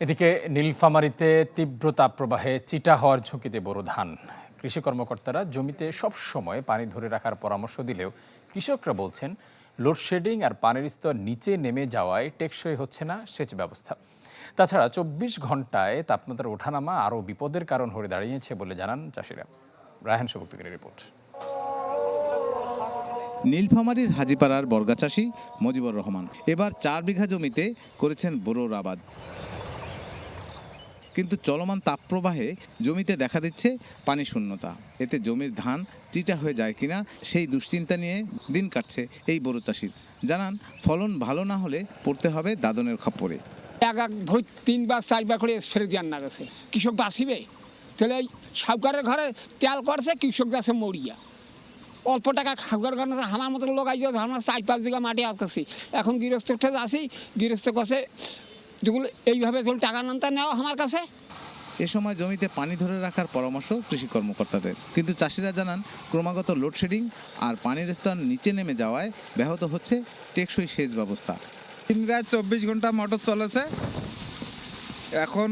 এদিকে নীলফামারীতে তীব্র তাপপ্রবাহে চিটা হওয়ার ঝুঁকিতে বোরো ধান। কৃষি কর্মকর্তারা জমিতে সব সময় পানি ধরে রাখার পরামর্শ দিলেও কৃষকরা বলছেন লোডশেডিং আর পানির স্তর নিচে নেমে যাওয়ায় টেকসই হচ্ছে না সেচ ব্যবস্থা। তাছাড়া চব্বিশ ঘন্টায় তাপমাত্রার ওঠানামা আরও বিপদের কারণ হয়ে দাঁড়িয়েছে বলে জানান চাষিরা। রায়হান সবুক্তগিরি রিপোর্ট। নীলফামারীর হাজিপাড়ার বর্গাচাষী মজিবুর রহমান এবার চার বিঘা জমিতে করেছেন বোরোর আবাদ। কিন্তু চলমান তাপপ্রবাহে জমিতে দেখা দিচ্ছে পানি শূন্যতা। এতে জমির ধান চিটা হয়ে যায় কিনা সেই দুশ্চিন্তা নিয়ে দিন কাটছে এই বড় চাষির। জানান ফলন ভালো না হলে পড়তে হবে দাদনের খপ্পরে। এক এক ভই তিনবার চারবার করে সেরে দিয়ার না গেছে। কৃষক বাঁচিবে তাহলে এই সাউকারের ঘরে তেল করছে কৃষক যাচ্ছে মরিয়া। অল্প টাকা ঘরে আছে, আমার মতো লোক আইজ আমরা চার পাঁচ বিঘা মাটি আসতেছি এখন গৃহস্থ আসি গৃহস্থ কাছে যেগুলো এইভাবে যেগুলো টাকা নামতে নেওয়া আমার কাছে। এ সময় জমিতে পানি ধরে রাখার পরামর্শ কৃষি কর্মকর্তাদের। কিন্তু চাষিরা জানান ক্রমাগত লোডশেডিং আর পানির স্তর নিচে নেমে যাওয়ায় ব্যাহত হচ্ছে টেকসই সেচ ব্যবস্থা। দিন রাত চব্বিশ ঘণ্টা মোটর চলেছে। এখন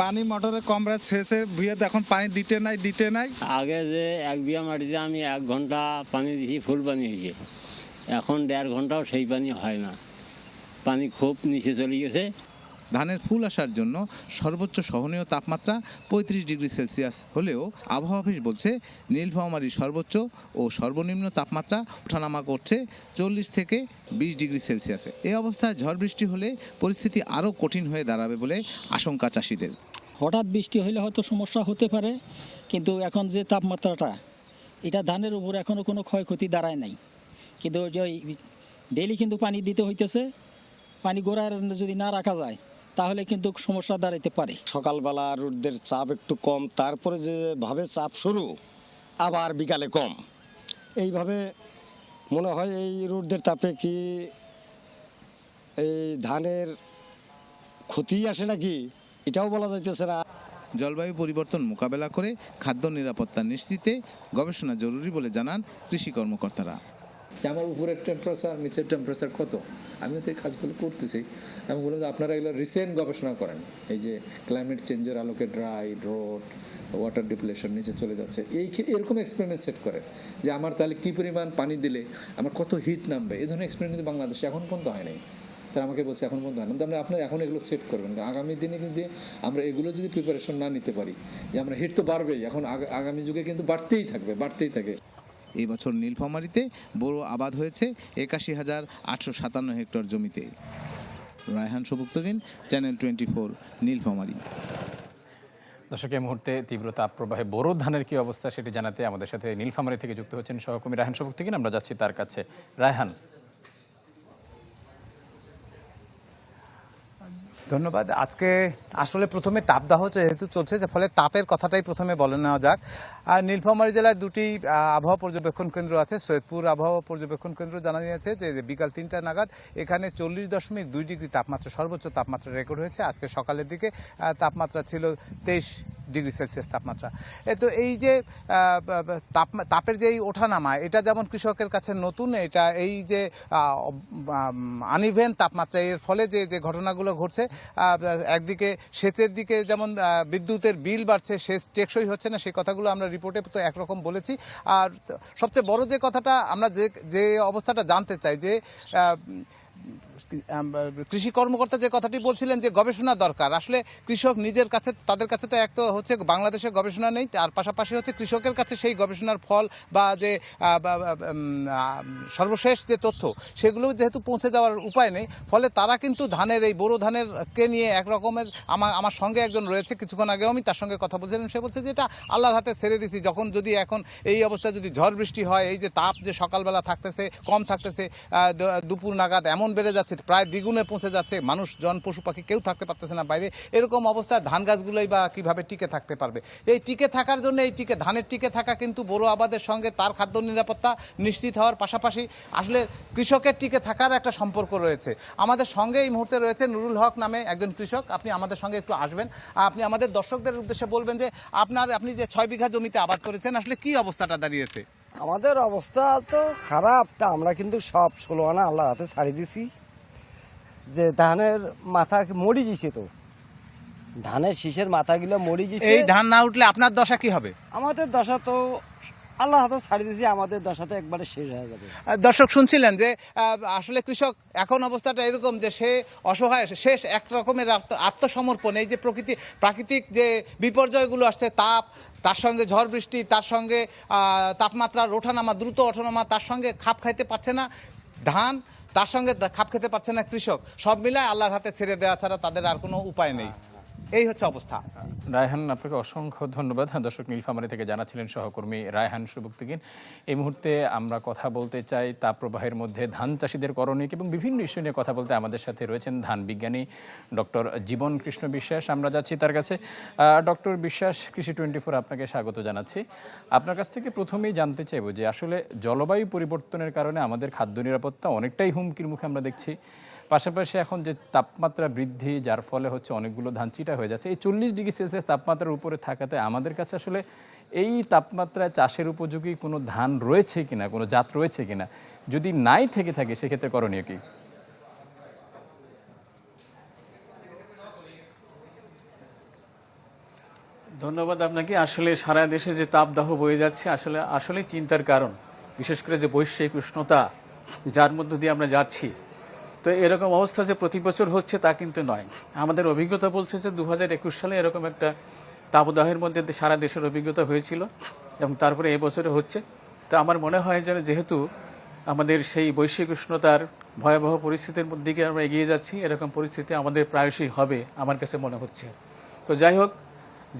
পানি মোটরে কম রাত শেষে ভুইয়াতে এখন পানি দিতে নাই দিতে নাই। আগে যে এক বিঘা মাটিতে আমি এক ঘণ্টা পানি দিয়েছি ফুল পানি হয়েছে এখন দেড় ঘন্টাও সেই পানি হয় না। পানি খুব নিচে চলে গেছে। ধানের ফুল আসার জন্য সর্বোচ্চ সহনীয় তাপমাত্রা পঁয়ত্রিশ ডিগ্রি সেলসিয়াস হলেও আবহাওয়া অফিস বলছে নীলফামারীর সর্বোচ্চ ও সর্বনিম্ন তাপমাত্রা ওঠানামা করছে চল্লিশ থেকে বিশ ডিগ্রি সেলসিয়াসে। এই অবস্থায় ঝড় বৃষ্টি হলে পরিস্থিতি আরও কঠিন হয়ে দাঁড়াবে বলে আশঙ্কা চাষিদের। হঠাৎ বৃষ্টি হলে হয়তো সমস্যা হতে পারে কিন্তু এখন যে তাপমাত্রাটা এটা ধানের উপর এখনও কোনো ক্ষয়ক্ষতি দাঁড়ায় নাই। কিন্তু যে ডেলি কিন্তু পানি দিতে হইতেছে পানি গোড়ার যদি না রাখা যায় তাহলে কিন্তু সমস্যা দাঁড়াইতে পারে। সকালবেলা রোদের চাপ একটু কম তারপরে যেভাবে চাপ শুরু আবার বিকালে কম। এইভাবে মনে হয় এই রোদের তাপে কি এই ধানের ক্ষতি আসে নাকি? এটাও বলা যাইতেছে না। জলবায়ু পরিবর্তন মোকাবেলা করে খাদ্য নিরাপত্তা নিশ্চিতে গবেষণা জরুরি বলে জানান কৃষি কর্মকর্তারা। যে আমার উপরের টেম্পারেচার নিচের টেম্পারেচার কত? আমি তো এই কাজগুলো করতেছি। আমি বললাম যে আপনারা এগুলো রিসেন্ট গবেষণা করেন। এই যে ক্লাইমেট চেঞ্জের আলোকে ড্রাই রোড ওয়াটার ডিপ্লেশন নিচে চলে যাচ্ছে। এই এরকম এক্সপেরিমেন্ট সেট করেন যে আমার তাহলে কী পরিমাণ পানি দিলে আমার কত হিট নামবে? এই ধরনের এক্সপেরিমেন্ট কিন্তু বাংলাদেশে এখন পর্যন্ত হয় নাই। তারা আমাকে বলছে এখন পর্যন্ত হয় না তাহলে আপনার এখন এগুলো সেট করবেন। আগামী দিনে কিন্তু আমরা এগুলো যদি প্রিপারেশন না নিতে পারি, যে আমরা হিট তো বাড়বেই। এখন আগা- আগামী যুগে কিন্তু বাড়তেই থাকবে, বাড়তেই থাকে। এই বছর নীলফামারিতে বড় আবাদ হয়েছে একাশি হাজার আটশো সাতান্ন হেক্টর জমিতে। Raihan Sabuktagin channel twenty four, Nilphamari. দর্শক, এই মুহূর্তে তীব্র তাপপ্রবাহে বোরো ধানের কি অবস্থা সেটি জানাতে আমাদের সাথে নীলফামারি থেকে যুক্ত হচ্ছেন সহকর্মী রায়হান সবুক্তগিন আমরা যাচ্ছি তার কাছে। রায়হান। ধন্যবাদ। আজকে আসলে প্রথমে তাপদাহ যেহেতু চলছে, যে ফলে তাপের কথাটাই প্রথমে বলে নেওয়া যাক। আর নীলফামারী জেলায় দুটি আবহাওয়া পর্যবেক্ষণ কেন্দ্র আছে, সৈয়দপুর আবহাওয়া পর্যবেক্ষণ কেন্দ্র জানা গিয়েছে যে বিকাল তিনটা নাগাদ এখানে চল্লিশ দশমিক দুই ডিগ্রি তাপমাত্রা সর্বোচ্চ তাপমাত্রা রেকর্ড হয়েছে। আজকে সকালের দিকে তাপমাত্রা ছিল তেইশ ডিগ্রি সেলসিয়াস তাপমাত্রা। এ তো এই যে তাপ- তাপের যে এই ওঠানামা, এটা যেমন কৃষকের কাছে নতুন, এটা এই যে আনইভেন তাপমাত্রা, এর ফলে যে যে ঘটনাগুলো ঘটছে একদিকে সেচের দিকে যেমন বিদ্যুতের বিল বাড়ছে, সেচ টেকসই হচ্ছে না, সেই কথাগুলো আমরা রিপোর্টে তো একরকম বলেছি। আর সবচেয়ে বড় যে কথাটা আমরা যে যে অবস্থাটা জানতে চাই যে কৃষি কর্মকর্তা যে কথাটি বলছিলেন যে গবেষণা দরকার, আসলে কৃষক নিজের কাছে, তাদের কাছে তো এক তো হচ্ছে বাংলাদেশের গবেষণা নেই, তার পাশাপাশি হচ্ছে কৃষকের কাছে সেই গবেষণার ফল বা যে সর্বশেষ যে তথ্য, সেগুলো যেহেতু পৌঁছে যাওয়ার উপায় নেই, ফলে তারা কিন্তু ধানের এই বোরো ধানের কে নিয়ে এক রকমের, আমার আমার সঙ্গে একজন রয়েছে, কিছুক্ষণ আগেও আমি তার সঙ্গে কথা বলছিলাম, সে বলছে যে এটা আল্লাহর হাতে ছেড়ে দিছি, যখন যদি এখন এই অবস্থায় যদি ঝড় বৃষ্টি হয়, এই যে তাপ যে সকালবেলা থাকতেছে, কম থাকতেছে দুপুর নাগাদ এমন বেড়ে যাচ্ছে প্রায় দ্বিগুণে পৌঁছে যাচ্ছে। মানুষ, জন, পশু, পাখি কেউ থাকতে পারতেছে না বাইরে। এরকম অবস্থায় ধান গাছগুলোই বা কীভাবে টিকে থাকতে পারবে? এই টিকে থাকার জন্য এই টিকে, ধানের টিকে থাকা কিন্তু বড় আবাদের সঙ্গে তার খাদ্য নিরাপত্তা নিশ্চিত হওয়ার পাশাপাশি আসলে কৃষকের টিকে থাকার একটা সম্পর্ক রয়েছে। আমাদের সঙ্গে এই মুহূর্তে রয়েছে নুরুল হক নামে একজন কৃষক। আপনি আমাদের সঙ্গে একটু আসবেন। আপনি আমাদের দর্শকদের উদ্দেশ্যে বলবেন যে আপনার, আপনি যে ছয় বিঘা জমিতে আবাদ করেছেন, আসলে কি অবস্থাটা দাঁড়িয়েছে? আমাদের অবস্থা তো খারাপ। তা আমরা কিন্তু সব ষোলো আনা আল্লাহ হাতে ছাড়ি দিছি। যে ধানের মাথা মরি গেছে তো। ধানের শীষের মাথাগুলো মরে গেছে। এই ধান না উঠলে আপনার দশা কি হবে? আমাদের দশা তো আল্লাহ হাতে ছাড়ি দিয়েছি আমাদের দশা তো একবারে শেষ হয়ে যাবে। দর্শক শুনছিলেন যে আসলে কৃষক এখন অবস্থাটা এরকম যে সে অসহায় শেষ এক রকমের আত্মসমর্পণ এই যে প্রকৃতি প্রাকৃতিক যে বিপর্যয়গুলো আসছে তাপ তার সঙ্গে ঝড় বৃষ্টি তার সঙ্গে তাপমাত্রার ওঠানামা দ্রুত ওঠানামা তার সঙ্গে খাপ খাইতে পারছে না। ধান তার সঙ্গে খাপ খেতে পারছে না কৃষক। সব মিলায় আল্লাহর হাতে ছেড়ে দেওয়া ছাড়া তাদের আর কোনো উপায় নেই। এই হচ্ছে অবস্থা। রায়হান, আপনাকে অসংখ্য ধন্যবাদ। দর্শক নীলফামারী থেকে জানাচ্ছিলেন সহকর্মী রায়হান সুবুক্তিগিন। এই মুহূর্তে আমরা কথা বলতে চাই তাপপ্রবাহের মধ্যে ধান চাষিদের করণিক এবং বিভিন্ন ইস্যু নিয়ে কথা বলতে আমাদের সাথে রয়েছেন ধান বিজ্ঞানী ডক্টর জীবন কৃষ্ণ বিশ্বাস। আমরা যাচ্ছি তার কাছে। ডক্টর বিশ্বাস, কৃষি টোয়েন্টি ফোর আপনাকে স্বাগত জানাচ্ছি। আপনার কাছ থেকে প্রথমেই জানতে চাইব যে আসলে জলবায়ু পরিবর্তনের কারণে আমাদের খাদ্য নিরাপত্তা অনেকটাই হুমকির মুখে আমরা দেখছি। পাশাপাশি এখন যে তাপমাত্রা বৃদ্ধি, যার ফলে হচ্ছে অনেকগুলো ধান চিটা হয়ে যাচ্ছে, এই চল্লিশ ডিগ্রি সেলসিয়াস তাপমাত্রার উপরে থাকাতে আমাদের কাছে আসলে এই তাপমাত্রায় চাষের উপযোগী কোনো ধান রয়েছে কিনা, কোনো জাত রয়েছে কিনা? যদি নাই থেকে থাকে, সেক্ষেত্রে করণীয় কি? ধন্যবাদ আপনাকে। আসলে সারা দেশে যে তাপদাহ বয়ে যাচ্ছে, আসলে আসলে চিন্তার কারণ। বিশেষ করে যে বৈশ্বিক উষ্ণতা, যার মধ্য দিয়ে আমরা যাচ্ছি তো এরকম অবস্থা যে প্রতি বছর হচ্ছে তা কিন্তু নয়। আমাদের অভিজ্ঞতা বলছে যে দু হাজার একুশ সালে এরকম একটা তাপদাহের মধ্যে সারা দেশের অভিজ্ঞতা হয়েছিল এবং তারপরে এবছরে হচ্ছে। তো আমার মনে হয় যেন যেহেতু আমাদের সেই বৈশ্বিক উষ্ণতার ভয়াবহ পরিস্থিতির দিকে আমরা এগিয়ে যাচ্ছি, এরকম পরিস্থিতি আমাদের প্রায়শই হবে আমার কাছে মনে হচ্ছে। তো যাই হোক,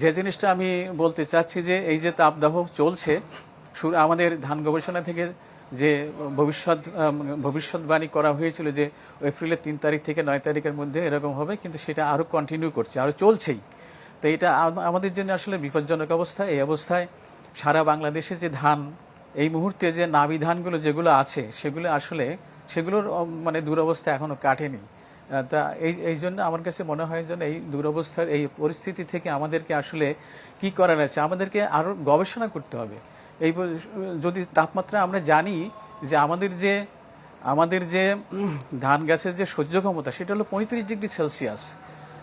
যে জিনিসটা আমি বলতে চাচ্ছি যে এই যে তাপদাহ চলছে আমাদের ধান গবেষণা থেকে যে ভবিষ্যৎ ভবিষ্যৎবাণী করা হয়েছিল যে এপ্রিলের তিন তারিখ থেকে নয় তারিখের মধ্যে এরকম হবে, কিন্তু সেটা আরও কন্টিনিউ করছে, আরও চলছেই। তো এটা আমাদের জন্য আসলে বিপজ্জনক অবস্থা। এই অবস্থায় সারা বাংলাদেশে যে ধান, এই মুহূর্তে যে নাবি ধানগুলো যেগুলো আছে, সেগুলো আসলে, সেগুলোর মানে দুরবস্থা এখনও কাটেনি। তা এই এই জন্য আমার কাছে মনে হয় যেন এই দুরবস্থার, এই পরিস্থিতি থেকে আমাদেরকে আসলে কি করার আছে, আমাদেরকে আরও গবেষণা করতে হবে। এই যদি তাপমাত্রা আমরা জানি যে আমাদের যে আমাদের যে ধান গাছের যে সহ্য ক্ষমতা, সেটা হলো পঁয়ত্রিশ ডিগ্রি সেলসিয়াস।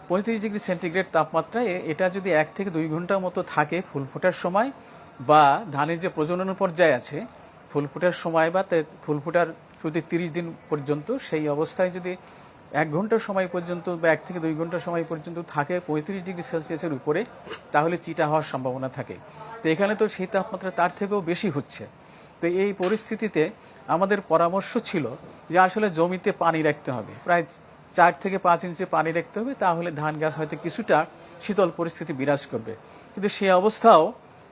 পঁয়ত্রিশ ডিগ্রি সেন্টিগ্রেড তাপমাত্রায় এটা যদি এক থেকে দুই ঘণ্টার মতো থাকে ফুল ফোটার সময় বা ধানের যে প্রজনন পর্যায়ে আছে, ফুল ফোটার সময় বা ফুল ফোটার যদি তিরিশ দিন পর্যন্ত, সেই অবস্থায় যদি এক ঘণ্টার সময় পর্যন্ত বা এক থেকে দুই ঘণ্টার সময় পর্যন্ত থাকে পঁয়ত্রিশ ডিগ্রি সেলসিয়াসের উপরে, তাহলে চিটা হওয়ার সম্ভাবনা থাকে। তো এখানে তো সেই তাপমাত্রা তার থেকেও বেশি হচ্ছে। তো এই পরিস্থিতিতে আমাদের পরামর্শ ছিল যে আসলে জমিতে পানি রাখতে হবে। প্রায় চার থেকে পাঁচ ইঞ্চি পানি রাখতে হবে, তাহলে ধান গাছ হয়তো কিছুটা শীতল পরিস্থিতি বিরাজ করবে। কিন্তু সে অবস্থাও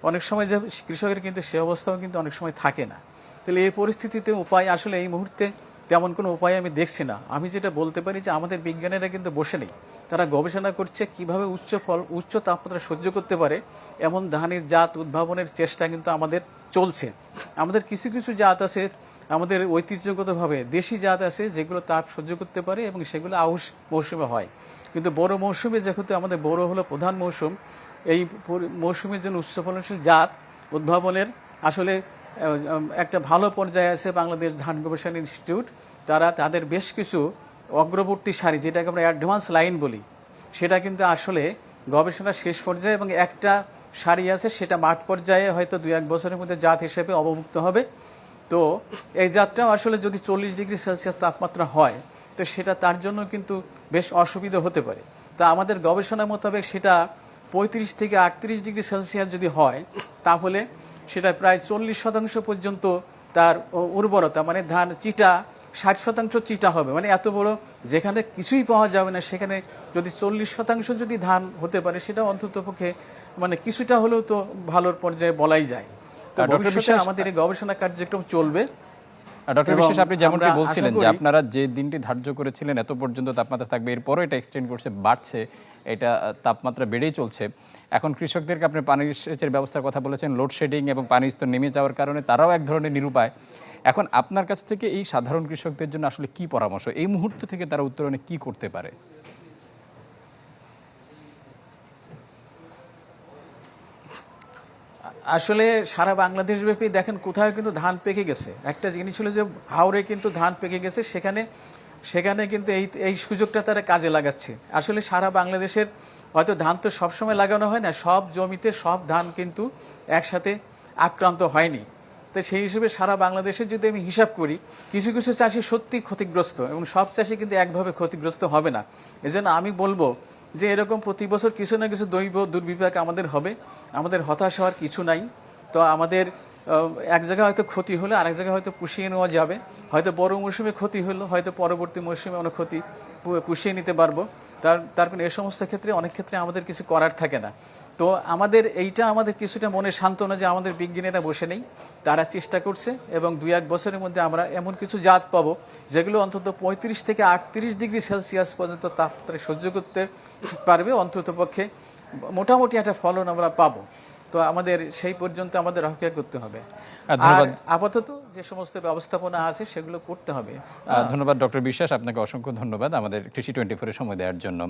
অনেক সময় যে কৃষকের কিন্তু সে অবস্থাও কিন্তু অনেক সময় থাকে না। তাহলে এই পরিস্থিতিতে উপায় আসলে এই মুহূর্তে তেমন কোনো উপায় আমি দেখছি না। আমি যেটা বলতে পারি যে আমাদের বিজ্ঞানীরা কিন্তু বসে নেই। তারা গবেষণা করছে কীভাবে উচ্চ ফল, উচ্চ তাপমাত্রা সহ্য করতে পারে। এমন ধানের জাত উদ্ভাবনের চেষ্টা কিন্তু আমাদের চলছে। আমাদের কিছু কিছু জাত আছে, আমাদের ঐতিহ্যগতভাবে দেশি জাত আছে, যেগুলো তাপ সহ্য করতে পারে এবং সেগুলো আউশ মৌসুমে হয়। কিন্তু বড় মৌসুমে যেহেতু আমাদের বড় হলো প্রধান মৌসুম, এই মৌসুমের জন্য উচ্চ ফলনশীল জাত উদ্ভাবনের আসলে একটা ভালো পর্যায়ে আছে বাংলাদেশ ধান গবেষণা ইনস্টিটিউট। তারা, তাদের বেশ কিছু অগ্রবর্তী সারি, যেটাকে আমরা অ্যাডভান্স লাইন বলি, সেটা কিন্তু আসলে গবেষণা শেষ পর্যায়ে এবং একটা সারি আছে, সেটা মাঠ পর্যায়ে হয়তো দুই এক বছরের মধ্যে জাত হিসেবে অবমুক্ত হবে। তো এই জাতটাও আসলে যদি চল্লিশ ডিগ্রি সেলসিয়াস তাপমাত্রা হয়, তো সেটা তার জন্য কিন্তু বেশ অসুবিধা হতে পারে। তা আমাদের গবেষণা মোতাবেক সেটা পঁয়ত্রিশ থেকে আটত্রিশ ডিগ্রি সেলসিয়াস যদি হয়, তাহলে সেটা প্রায় চল্লিশ শতাংশ পর্যন্ত তার উর্বরতা মানে ধান, চিটা ষাট শতাংশ চিটা হবে। মানে এত বড় যেখানে কিছুই পাওয়া যাবে না সেখানে যদি চল্লিশ শতাংশ যদি ধান হতে পারে সেটা অন্তত পক্ষে মানে কিছুটা হলেও তো ভালোর পর্যায়ে বলাই যায়। তো ভবিষ্যতে আমাদের এই গবেষণা কার্যক্রম চলবে। ডক্টর বিশ্বাস আপনি যেমনটি বলছিলেন যে আপনারা যে দিনটি ধার্য করেছিলেন এত পর্যন্ত তাপমাত্রা থাকবে এরপরও এটা এক্সটেন্ড করছে বাড়ছে। এটা তাপমাত্রা বেড়েই চলছে। এখন কৃষকদেরকে আপনি পানির সেচের ব্যবস্থার কথা বলেছেন লোডশেডিং এবং পানির স্তর নেমে যাওয়ার কারণে তারাও এক ধরনের নিরুপায়। এখন আপনার কাছ থেকে এই সাধারণ কৃষকদের জন্য আসলে কি পরামর্শ? এই মুহূর্ত থেকে তারা উত্তরণে কি করতে পারে? আসলে সারা বাংলাদেশ ব্যাপী দেখেন কোথাও কিন্তু ধান পেকে গেছে। একটা জিনিস হলো যে হাওড়ে কিন্তু ধান পেকে গেছে, সেখানে সেখানে কিন্তু এই এই সুযোগটা তারা কাজে লাগাচ্ছে। আসলে সারা বাংলাদেশের হয়তো ধান তো সবসময় লাগানো হয় না, সব জমিতে সব ধান কিন্তু একসাথে আক্রান্ত হয়নি। তো সেই হিসেবে সারা বাংলাদেশে যদি আমি হিসাব করি, কিছু কিছু চাষি সত্যি ক্ষতিগ্রস্ত এবং সব চাষি কিন্তু একভাবে ক্ষতিগ্রস্ত হবে না। এজন্য আমি বলব যে এরকম প্রতি বছর কিছু না কিছু দৈব দুর্বিপাক আমাদের হবে, আমাদের হতাশ হওয়ার কিছু নাই। তো আমাদের এক জায়গায় হয়তো ক্ষতি হলে আরেক জায়গায় হয়তো পুষিয়ে নেওয়া যাবে। হয়তো বড় মৌসুমে ক্ষতি হলো, হয়তো পরবর্তী মৌসুমে অনেক ক্ষতি পুষিয়ে নিতে পারব। তার তার কারণে এ সমস্ত ক্ষেত্রে অনেক ক্ষেত্রে আমাদের কিছু করার থাকে না। তো আমাদের এইটা আমাদের কিছুটা মনে সান্ত্বনা যে আমাদের বিজ্ঞানীরা বসে নেই। তারা চেষ্টা করছে এবং দুই এক বছরের মধ্যে আমরা এমন কিছু জাত পাবো যেগুলো অন্তত পঁয়ত্রিশ থেকে আটত্রিশ ডিগ্রি সেলসিয়াস পর্যন্ত তাপমাত্রা সহ্য করতে পারবে অন্তত পক্ষে মোটামুটি একটা ফলন আমরা পাবো। তো আমাদের সেই পর্যন্ত আমাদের অপেক্ষা করতে হবে। ধন্যবাদ। আপাতত যে সমস্ত ব্যবস্থাপনা আছে সেগুলো করতে হবে। ধন্যবাদ ডক্টর বিশ্বাস। আপনাকে অসংখ্য ধন্যবাদ আমাদের কৃষি টোয়েন্টি ফোরে সময় দেওয়ার জন্য।